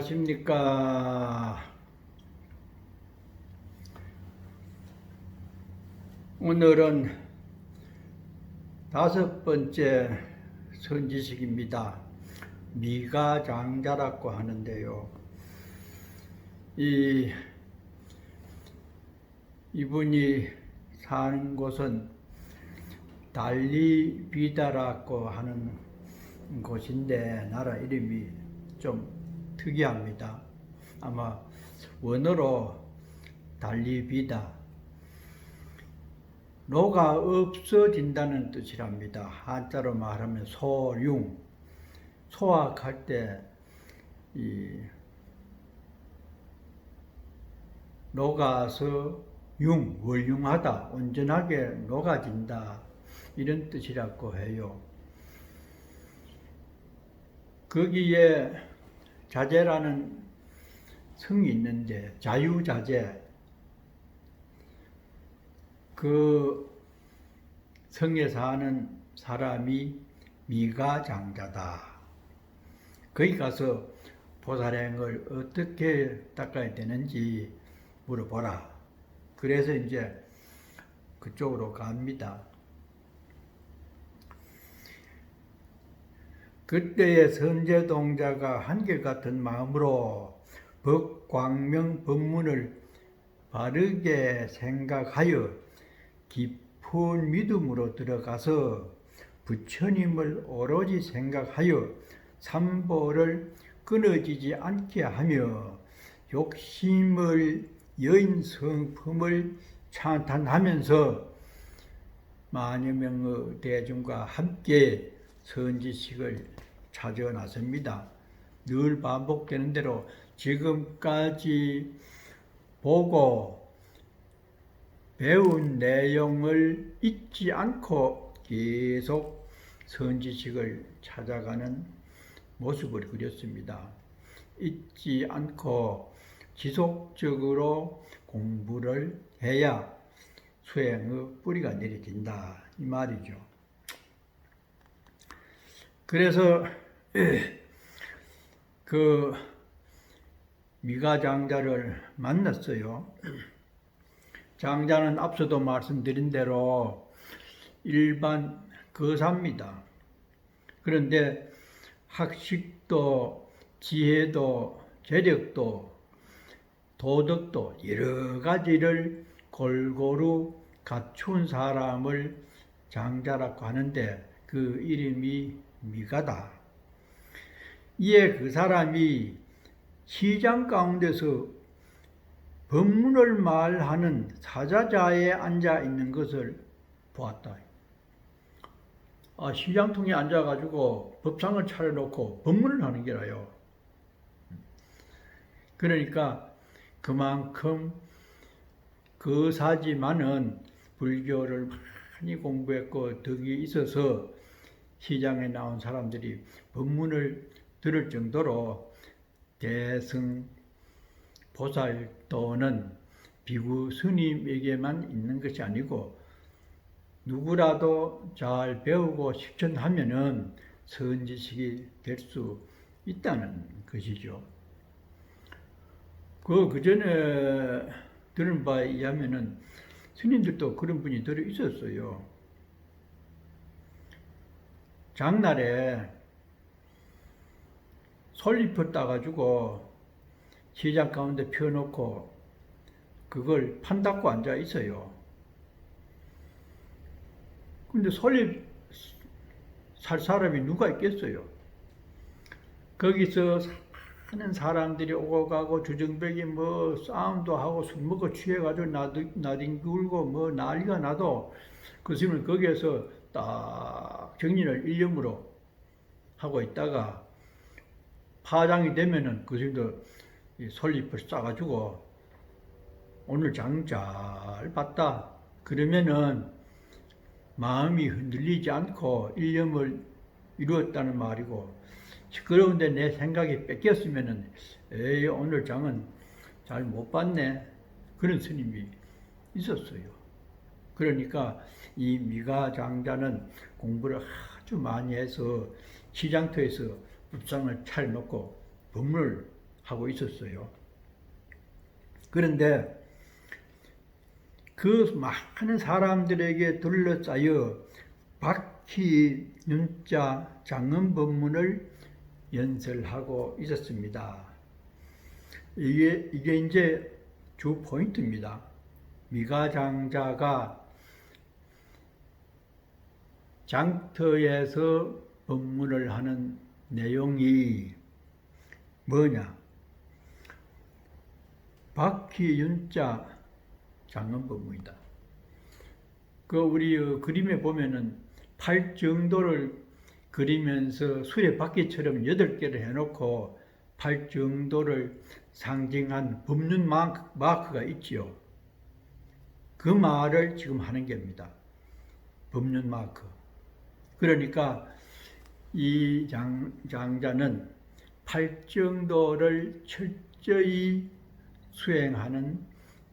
안녕들 하십니까? 오늘은 다섯 번째 선지식입니다. 미가장자라고 하는데요. 이 이분이 사는 곳은 달리비다라고 하는 곳인데 나라 이름이 좀 특이합니다. 아마 원어로 달리비다 노가 없어진다는 뜻이랍니다. 한자로 말하면 소융 소확할 때 이 녹아서 융, 월융하다, 온전하게 녹아진다 이런 뜻이라고 해요. 거기에 자제라는 성이 있는데 자유자재 그 성에 사는 사람이 미가장자다. 거기 가서 보살행을 어떻게 닦아야 되는지 물어보라. 그래서 이제 그쪽으로 갑니다. 그때의 선제동자가 한결같은 마음으로 법광명 법문을 바르게 생각하여 깊은 믿음으로 들어가서 부처님을 오로지 생각하여 삼보를 끊어지지 않게 하며 욕심을 여인 성품을 찬탄하면서 만여 명의 대중과 함께 선지식을 찾아 나섭니다. 늘 반복되는 대로 지금까지 보고 배운 내용을 잊지 않고 계속 선지식을 찾아가는 모습을 그렸습니다. 잊지 않고 지속적으로 공부를 해야 수행의 뿌리가 내려진다. 이 말이죠. 그래서 그 미가 장자를 만났어요. 장자는 앞서도 말씀드린 대로 일반 거사입니다. 그런데 학식도 지혜도 재력도 도덕도 여러 가지를 골고루 갖춘 사람을 장자라고 하는데 그 이름이 미가다. 이에 그 사람이 시장 가운데서 법문을 말하는 사자자에 앉아 있는 것을 보았다. 아, 시장통에 앉아가지고 법상을 차려놓고 법문을 하는 게라요. 그러니까 그만큼 그 사지만은 불교를 많이 공부했고 덕이 있어서 시장에 나온 사람들이 법문을 들을 정도로 대승 보살 또는 비구 스님에게만 있는 것이 아니고 누구라도 잘 배우고 실천하면은 선지식이 될 수 있다는 것이죠. 그, 그 전에 들은 바에 의하면은 스님들도 그런 분이 들어 있었어요. 장날에 솔잎을 따가지고 시장 가운데 펴놓고 그걸 판닫고 앉아 있어요. 근데 솔잎 살 사람이 누가 있겠어요? 거기서 사는 사람들이 오고 가고 주정뱅이 뭐 싸움도 하고 술 먹고 취해가지고 나뒹굴고 뭐 난리가 나도 그 스님은 거기에서 딱 정리를 일념으로 하고 있다가 파장이 되면은 그 스님도 솔잎을 싸가지고 오늘 장 잘 봤다 그러면은 마음이 흔들리지 않고 일념을 이루었다는 말이고 시끄러운데 내 생각이 뺏겼으면은 에이 오늘 장은 잘 못 봤네 그런 스님이 있었어요. 그러니까 이 미가 장자는 공부를 아주 많이 해서 시장터에서 법상을 차려놓고 법문을 하고 있었어요. 그런데 그 많은 사람들에게 둘러싸여 박희 윤자 장은 법문을 연설하고 있었습니다. 이게 이게 이제 주 포인트입니다. 미가장자가 장터에서 법문을 하는 내용이 뭐냐? 박희윤자 장은 법문이다. 그 우리 어, 그림에 보면은 팔 정도를 그리면서 수레 바퀴처럼 여덟 개를 해놓고 팔 정도를 상징한 법륜 마크, 마크가 있지요. 그 말을 지금 하는 겁니다. 법륜 마크. 그러니까 이 장, 장자는 팔정도를 철저히 수행하는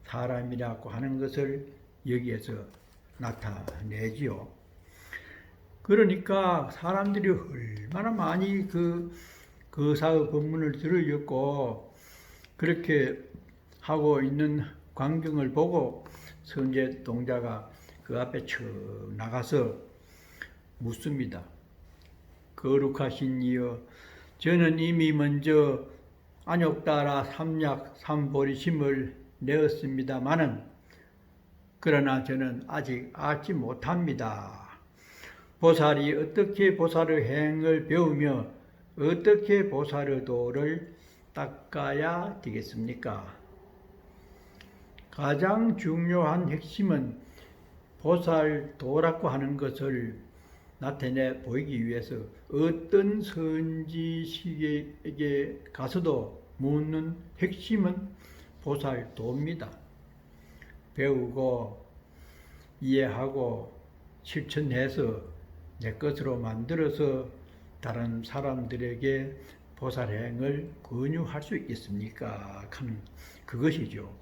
사람이라고 하는 것을 여기에서 나타내지요. 그러니까 사람들이 얼마나 많이 그 거사의 법문을 들으렸고 그렇게 하고 있는 광경을 보고 선제 동자가 그 앞에 쳐 나가서 묻습니다. 거룩하신 이여, 저는 이미 먼저 안욕 따라 삼약 삼보리심을 내었습니다마는 그러나 저는 아직 알지 못합니다. 보살이 어떻게 보살의 행을 배우며 어떻게 보살의 도를 닦아야 되겠습니까? 가장 중요한 핵심은 보살 도라고 하는 것을 나타내 보이기 위해서 어떤 선지식에게 가서도 묻는 핵심은 보살도입니다. 배우고 이해하고 실천해서 내 것으로 만들어서 다른 사람들에게 보살행을 권유할 수 있겠습니까? 하는 그것이죠.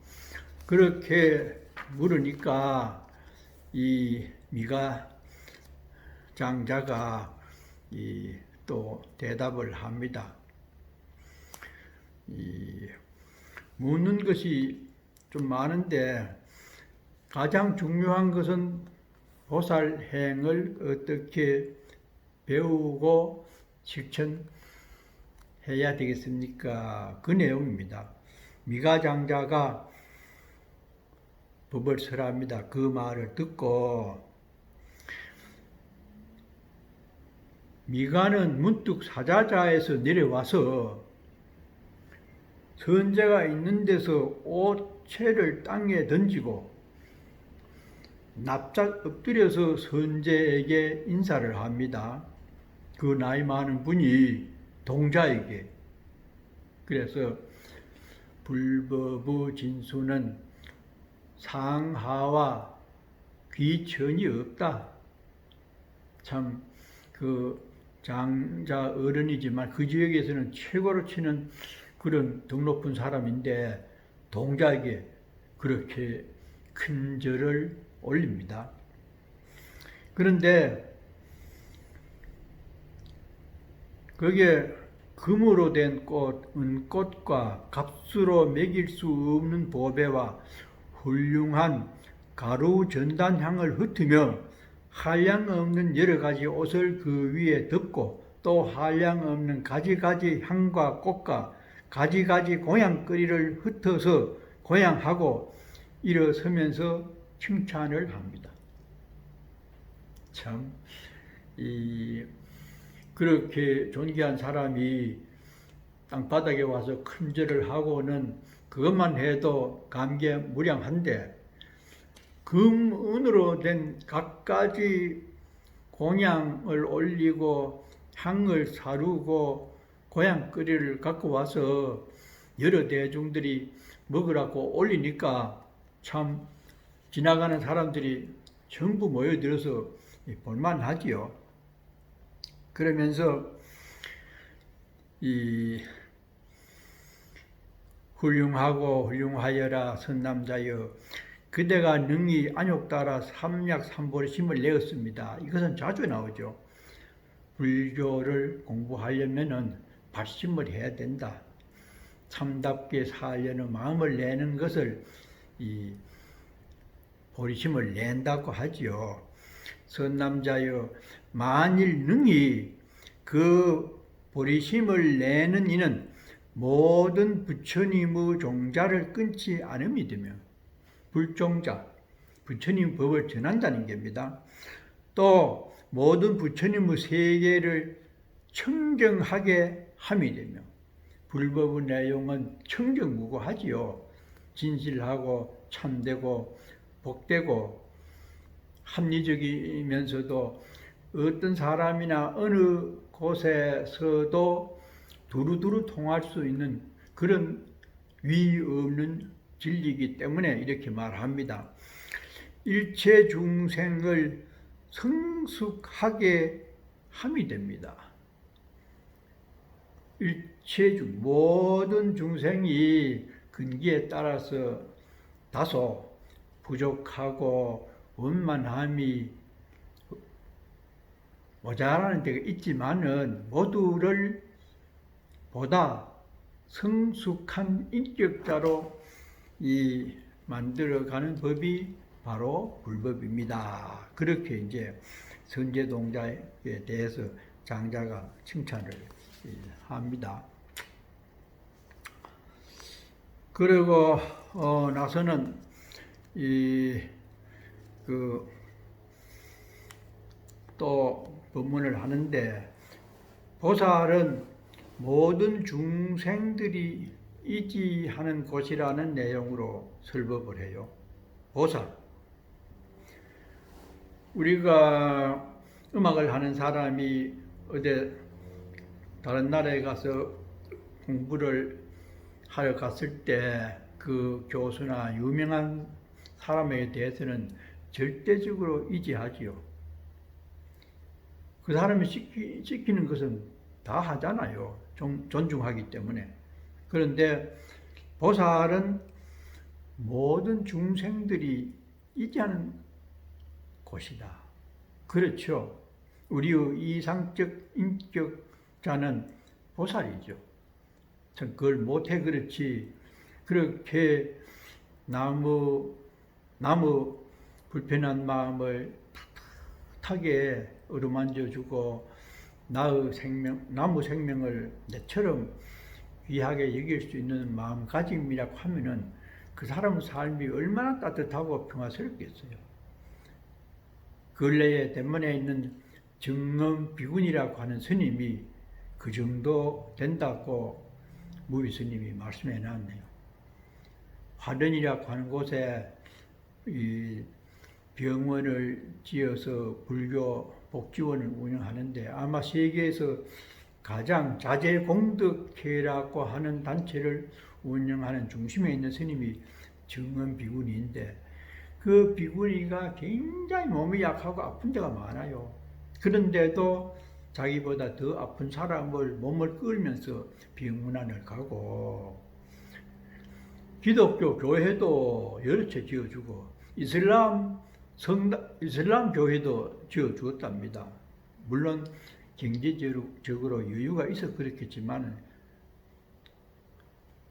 그렇게 물으니까 이 미가 장자가 이 또 대답을 합니다. 이 묻는 것이 좀 많은데 가장 중요한 것은 보살행을 어떻게 배우고 실천해야 되겠습니까? 그 내용입니다. 미가장자가 법을 설합니다. 그 말을 듣고 미가는 문득 사자자에서 내려와서 선제가 있는 데서 옷채를 땅에 던지고 납작 엎드려서 선제에게 인사를 합니다. 그 나이 많은 분이 동자에게. 그래서 불법의 진수는 상하와 귀천이 없다. 참, 그 장자 어른이지만 그 지역에서는 최고로 치는 그런 덕 높은 사람인데 동자에게 그렇게 큰 절을 올립니다. 그런데 거기에 금으로 된 꽃, 은꽃과 값으로 매길 수 없는 보배와 훌륭한 가루 전단향을 흩으며 한량 없는 여러 가지 옷을 그 위에 덮고 또 한량 없는 가지가지 향과 꽃과 가지가지 고향거리를 흩어서 고향하고 일어서면서 칭찬을 합니다. 참, 이, 그렇게 존귀한 사람이 땅바닥에 와서 큰 절을 하고는 그것만 해도 감개 무량한데 금, 은으로 된 갖가지 공양을 올리고 향을 사루고 고향거리를 갖고 와서 여러 대중들이 먹으라고 올리니까 참 지나가는 사람들이 전부 모여들어서 볼만하지요. 그러면서 이 훌륭하고 훌륭하여라 선남자여 그대가 능히 안욕 따라 삼약 삼보심을 내었습니다. 이것은 자주 나오죠. 불교를 공부하려면은 발심을 해야 된다. 참답게 살려는 마음을 내는 것을 이 보리심을 낸다고 하지요. 선남자여 만일 능히 그 보리심을 내는 이는 모든 부처님의 종자를 끊지 않음이 되며 불종자 부처님 법을 전한다는 겁니다. 또 모든 부처님의 세계를 청정하게 함이 되며 불법의 내용은 청정무고하지요. 진실하고 참되고 복되고 합리적이면서도 어떤 사람이나 어느 곳에서도 두루두루 통할 수 있는 그런 위 없는 진리이기 때문에 이렇게 말합니다. 일체 중생을 성숙하게 함이 됩니다. 일체 중 모든 중생이 근기에 따라서 다소 부족하고 원만함이 모자라는 데가 있지만은 모두를 보다 성숙한 인격자로 이 만들어가는 법이 바로 불법입니다. 그렇게 이제 선제동자에 대해서 장자가 칭찬을 합니다. 그리고 어, 나서는 이그 또 법문을 하는데 보살은 모든 중생들이 이지하는 곳이라는 내용으로 설법을 해요. 보살. 우리가 음악을 하는 사람이 어디 다른 나라에 가서 공부를 하러 갔을 때 그 교수나 유명한 사람에 대해서는 절대적으로 이지하지요. 그 사람이 시키, 시키는 것은 다 하잖아요. 존, 존중하기 때문에. 그런데 보살은 모든 중생들이 이지하는 곳이다. 그렇죠. 우리의 이상적 인격자는 보살이죠. 참 그걸 못해 그렇지. 그렇게 나무 나무 불편한 마음을 탁하게 어루만져 주고 나의 생명 나무 생명을 내처럼 귀하게 여길 수 있는 마음가짐이라고 하면은 그 사람 삶이 얼마나 따뜻하고 평화스럽겠어요. 근래에 대만에 있는 정엄 비군이라고 하는 스님이 그 정도 된다고 무위 스님이 말씀해 놨네요. 화련이라고 하는 곳에 이 병원을 지어서 불교 복지원을 운영하는데 아마 세계에서 가장 자제 공덕회라고 하는 단체를 운영하는 중심에 있는 스님이 정은 비구니인데 그 비구니가 굉장히 몸이 약하고 아픈 데가 많아요. 그런데도 자기보다 더 아픈 사람을 몸을 끌면서 병문안을 가고 기독교 교회도 여러 채 지어주고 이슬람 성당, 이슬람 교회도 지어 주었답니다. 물론 경제적으로 여유가 있어 그렇겠지만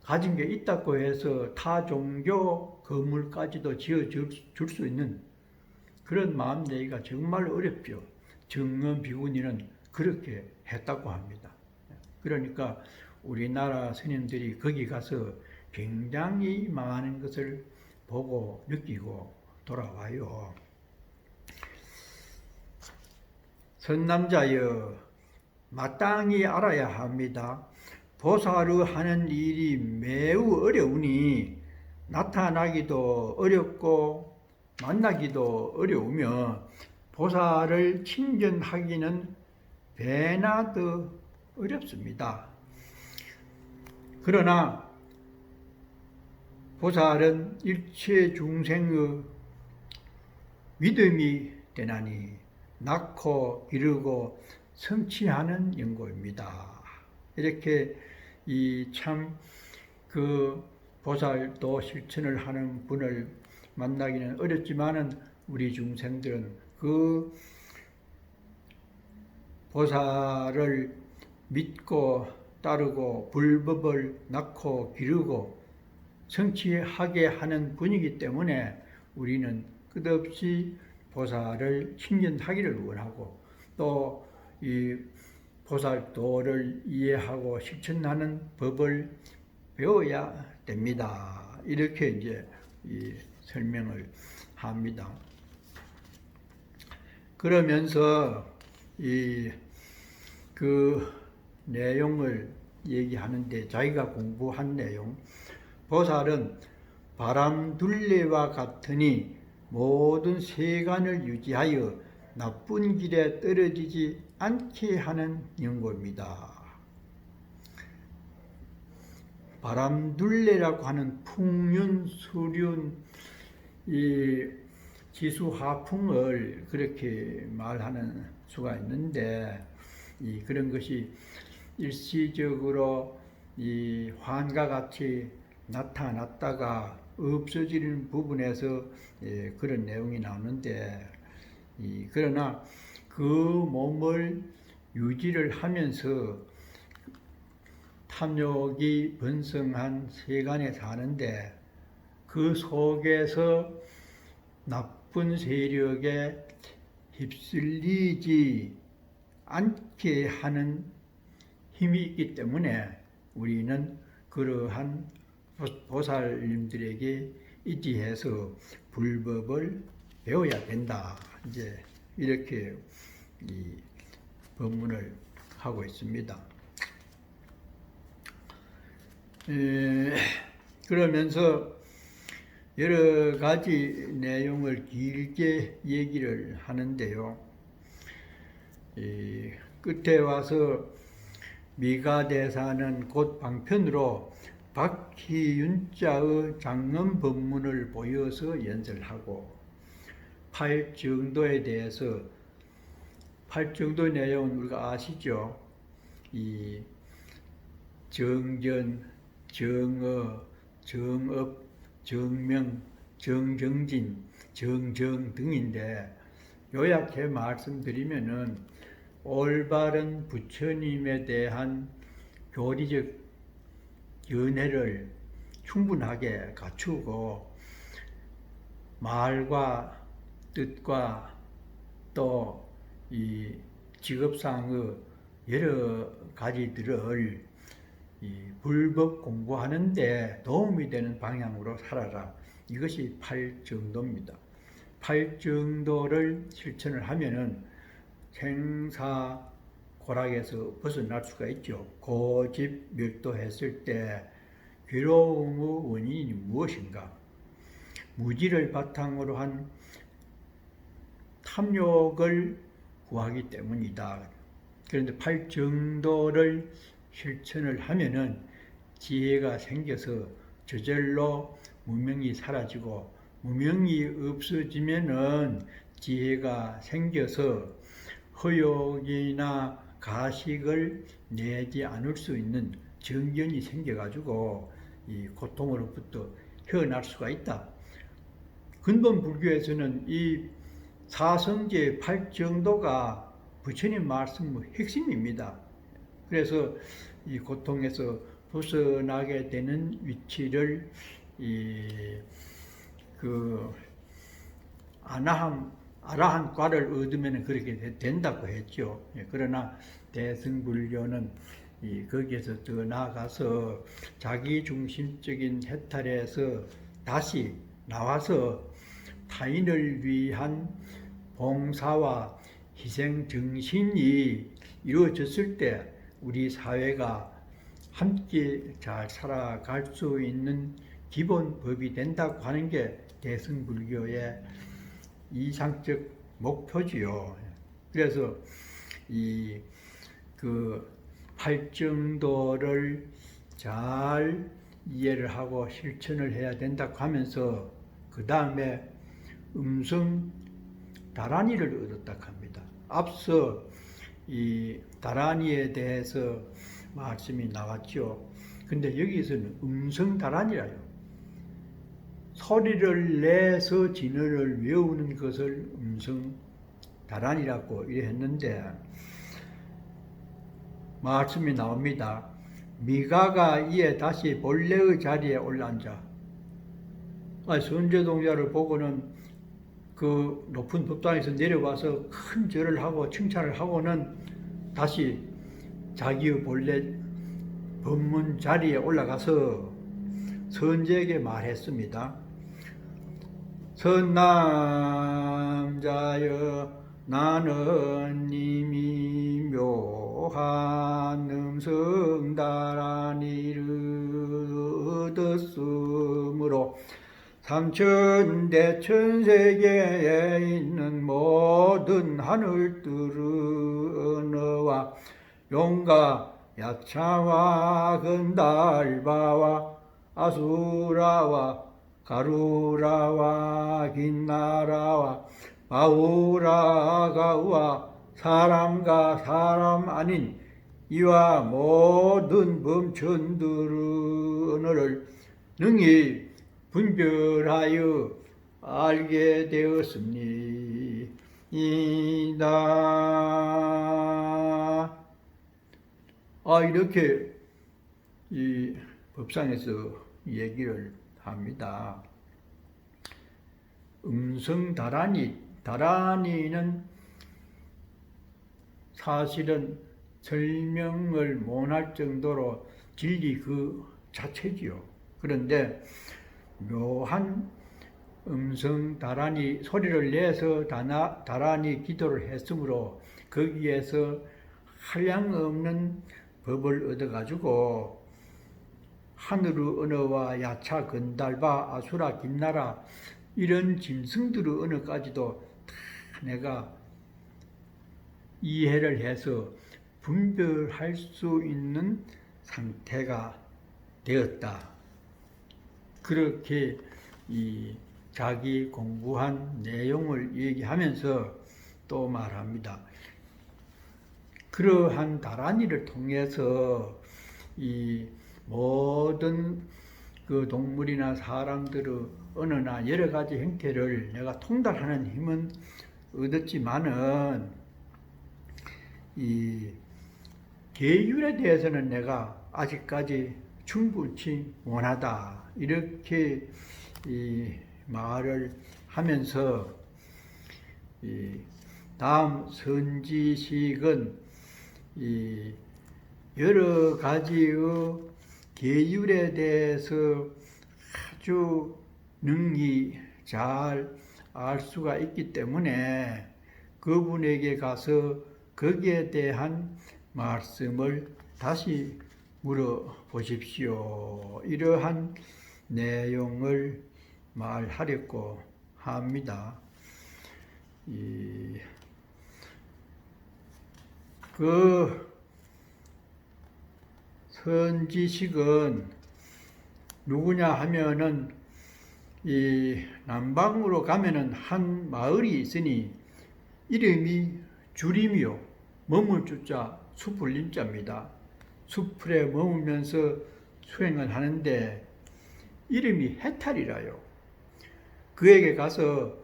가진 게 있다고 해서 타 종교 건물까지도 지어 줄 수 있는 그런 마음 내기가 정말 어렵죠. 정은 비구니는 그렇게 했다고 합니다. 그러니까 우리나라 스님들이 거기 가서 굉장히 많은 것을 보고 느끼고 돌아와요. 선남자여 마땅히 알아야 합니다. 보살을 하는 일이 매우 어려우니 나타나기도 어렵고 만나기도 어려우며 보살을 친견하기는 배나 더 어렵습니다. 그러나 보살은 일체 중생의 믿음이 되나니 낳고 기르고 성취하는 연고입니다. 이렇게 이 참 그 보살도 실천을 하는 분을 만나기는 어렵지만은 우리 중생들은 그 보살을 믿고 따르고 불법을 낳고 기르고 성취하게 하는 분이기 때문에 우리는 끝없이 보살을 신견하기를 원하고 또 이 보살도를 이해하고 실천하는 법을 배워야 됩니다. 이렇게 이제 이 설명을 합니다. 그러면서 이 그 내용을 얘기하는데 자기가 공부한 내용 보살은 바람 둘레와 같으니 모든 세간을 유지하여 나쁜 길에 떨어지지 않게 하는 연고입니다. 바람둘레라고 하는 풍륜, 수륜, 이 지수 하풍을 그렇게 말하는 수가 있는데 이 그런 것이 일시적으로 이 환과 같이 나타났다가 없어지는 부분에서 예, 그런 내용이 나오는데 이 그러나 그 몸을 유지를 하면서 탐욕이 번성한 세간에 사는데 그 속에서 나쁜 세력에 휩쓸리지 않게 하는 힘이 있기 때문에 우리는 그러한 보살님들에게 이지해서 불법을 배워야 된다. 이제 이렇게 이 법문을 하고 있습니다. 에, 그러면서 여러 가지 내용을 길게 얘기를 하는데요. 이 끝에 와서 미가 대사는 곧 방편으로 박희윤자의 장엄 법문을 보여서 연설하고 팔정도에 대해서 팔정도 내용은 우리가 아시죠? 이 정전, 정어, 정업, 정명, 정정진, 정정 등인데 요약해 말씀드리면은 올바른 부처님에 대한 교리적 연애를 충분하게 갖추고 말과 뜻과 또 이 직업상의 여러 가지들을 이 불법 공부하는데 도움이 되는 방향으로 살아라. 이것이 팔정도입니다. 팔정도를 실천을 하면은 생사 고락에서 벗어날 수가 있죠. 고집 멸도했을 때 괴로움의 원인이 무엇인가? 무지를 바탕으로 한 탐욕을 구하기 때문이다. 그런데 팔정도를 실천을 하면은 지혜가 생겨서 저절로 무명이 사라지고 무명이 없어지면은 지혜가 생겨서 허욕이나 가식을 내지 않을 수 있는 정견이 생겨가지고 이 고통으로부터 헤어날 수가 있다. 근본 불교에서는 이 사성제 팔정도가 부처님 말씀 핵심입니다. 그래서 이 고통에서 벗어나게 되는 위치를 이 그 아나함 아라한 과를 얻으면 그렇게 된다고 했죠. 예, 그러나 대승불교는 이 거기에서 더 나아가서 자기 중심적인 해탈에서 다시 나와서 타인을 위한 봉사와 희생 정신이 이루어졌을 때 우리 사회가 함께 잘 살아갈 수 있는 기본 법이 된다고 하는 게 대승불교의 이상적 목표지요. 그래서 이 그 팔정도를 잘 이해를 하고 실천을 해야 된다고 하면서 그 다음에 음성 다란이를 얻었다 합니다. 앞서 이 다란이에 대해서 말씀이 나왔죠. 근데 여기서는 음성 다란이라요. 소리를 내서 진어를 외우는 것을 음성 다란이라고 이랬는데 말씀이 나옵니다. 미가가 이에 다시 본래의 자리에 올라앉아 아, 선제동자를 보고는 그 높은 법당에서 내려와서 큰 절을 하고 칭찬을 하고는 다시 자기의 본래 법문 자리에 올라가서 선제에게 말했습니다. 선남자여 나는 이미 묘한 음성다란이를 얻었으므로 삼천대 천세계에 있는 모든 하늘들은 너와 용과 야차와 근달바와 아수라와 가루라와 긴나라와 마우라가와 사람과 사람 아닌 이와 모든 범천들은 너를 능히 분별하여 알게 되었습니다. 아 이렇게 이 법상에서 얘기를 합니다. 음성 다란이 다란이는 사실은 설명을 못할 정도로 진리 그 자체지요. 그런데 묘한 음성 다란이 소리를 내서 다나, 다란이 기도를 했으므로 거기에서 한량 없는 법을 얻어가지고 하늘의 언어와 야차 건달바 아수라 김나라 이런 짐승들의 언어까지도 다 내가 이해를 해서 분별할 수 있는 상태가 되었다. 그렇게 이 자기 공부한 내용을 얘기하면서 또 말합니다. 그러한 다란이를 통해서 이 모든 그 동물이나 사람들의 언어나 여러 가지 형태를 내가 통달하는 힘은 얻었지만은 이 계율에 대해서는 내가 아직까지 충분치 못하다. 이렇게 이 말을 하면서 이 다음 선지식은 이 여러 가지의 계율에 대해서 아주 능히 잘 알 수가 있기 때문에 그분에게 가서 거기에 대한 말씀을 다시 물어보십시오. 이러한 내용을 말하려고 합니다. 이, 그 선지식은 누구냐 하면은 이 남방으로 가면은 한 마을이 있으니 이름이 주림이요 머물 주자 수풀림자입니다. 수풀에 머물면서 수행을 하는데 이름이 해탈이라요. 그에게 가서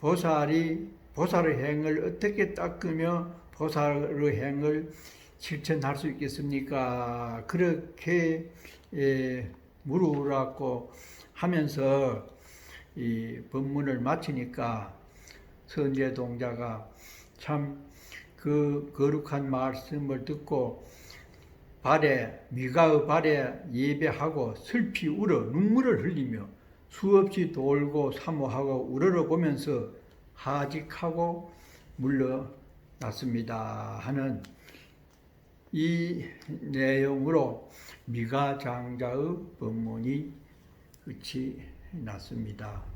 보살이 보살의 행을 어떻게 닦으며 보살의 행을 실천할 수 있겠습니까? 그렇게 예, 물으라고 하면서 이 법문을 마치니까 선제 동자가 참 그 거룩한 말씀을 듣고 발에 미가의 발에 예배하고 슬피 울어 눈물을 흘리며 수없이 돌고 사모하고 우러러 보면서 하직하고 물러났습니다 하는 이 내용으로 미가 장자의 법문이 끝이 났습니다.